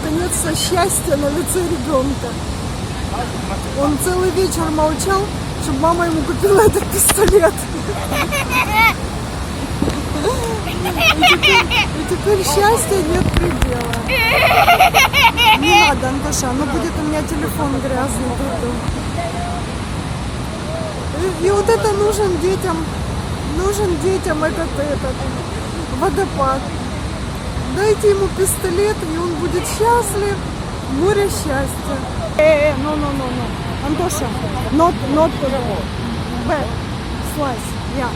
наконец-то счастье на лице ребенка. Он целый вечер молчал, чтобы мама ему купила этот пистолет. И теперь, и теперь счастья нет предела. Не надо, Антоша, ну будет у меня телефон грязный. И, и вот это нужен детям, нужен детям этот, этот водопад. Дайте ему пистолет, и он будет счастлив. Море счастья. Э, ну, ну, ну, ну. Антоша, not, not back. Slice, yeah.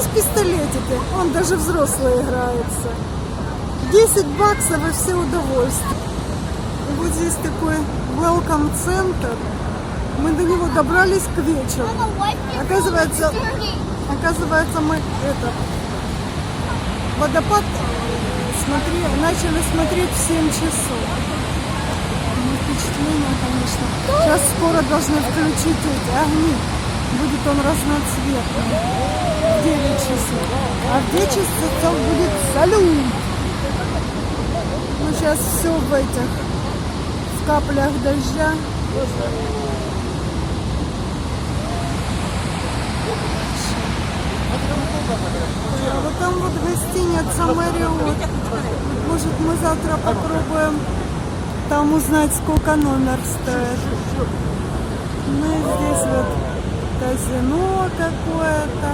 С пистолетики. Он даже взрослый играется. 10 баксов и все удовольствие. И вот здесь такой welcome центр. Мы до него добрались к вечеру. Оказывается, оказывается мы это водопад смотри, начали смотреть в 7 часов. Ну, впечатление, конечно. Сейчас скоро должны включить эти огни. Будет он разноцветный. В 9 часов. А в 10 часов будет салют. Ну, сейчас все в этих в каплях дождя. Вот там вот гостиница Мариот. Может, мы завтра попробуем там узнать, сколько номер стоит. Ну и здесь вот казино какое-то.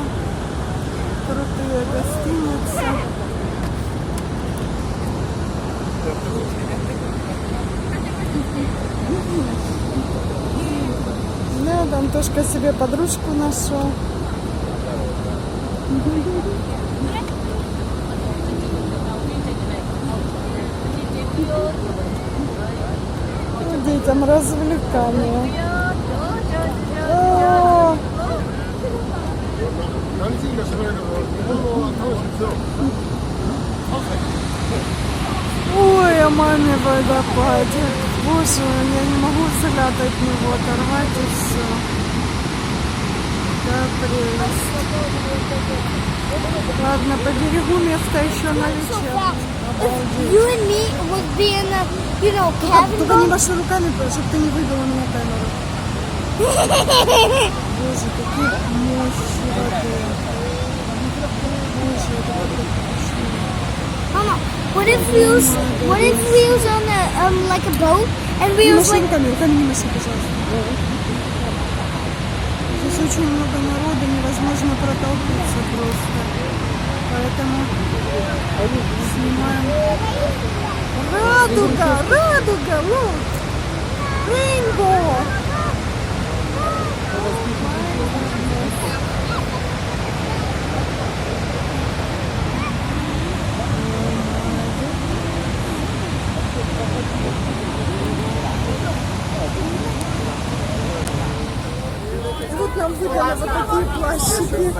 Крутые гостиницы. Да, там Антошка себе подружку нашел. Детям развлекание. Ой, а маме водопаде. Боже, я не могу взгляд от него оторвать и все. Да, прелесть. Ладно, по берегу место еще на вечер. If you and me would be in a, you know, cabin Только не boat, маши руками, чтобы ты не выбила меня камеру. Боже, какие мощи воды. Боже, это как Mama, what if we was, what if we was on a, um, like a boat and we Не was маши like, руками, руками не маши, пожалуйста. Очень много народа, невозможно протолкнуться просто. Поэтому снимаем. Радуга, радуга, look! Rainbow! Нам выдали вот такие плащики.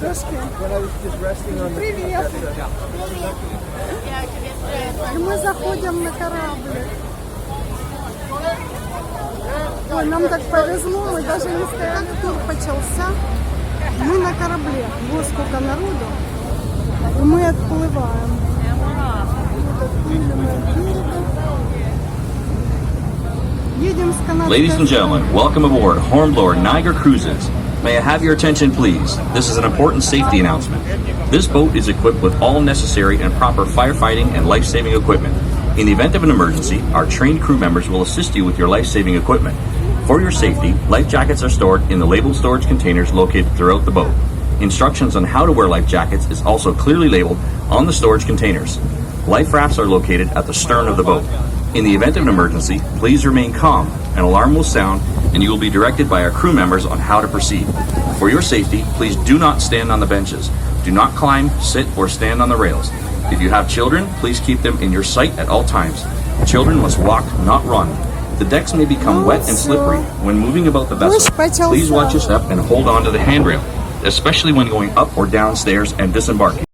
Трошки. Привет! И мы заходим на корабль. Ой, нам так повезло, мы даже не стояли, тур почался. Мы на корабле. Вот сколько народу. И мы отплываем. Вот отплыли мы от. Ladies and gentlemen, welcome aboard Hornblower Niger Cruises. May I have your attention, please? This is an important safety announcement. This boat is equipped with all necessary and proper firefighting and life saving equipment. In the event of an emergency, our trained crew members will assist you with your life saving equipment. For your safety, life jackets are stored in the labeled storage containers located throughout the boat. Instructions on how to wear life jackets is also clearly labeled on the storage containers. Life rafts are located at the stern of the boat. In the event of an emergency, please remain calm. An alarm will sound and you will be directed by our crew members on how to proceed. For your safety, please do not stand on the benches. Do not climb, sit, or stand on the rails. If you have children, please keep them in your sight at all times. Children must walk, not run. The decks may become wet and slippery. When moving about the vessel, please watch your step and hold on to the handrail, especially when going up or down stairs and disembarking.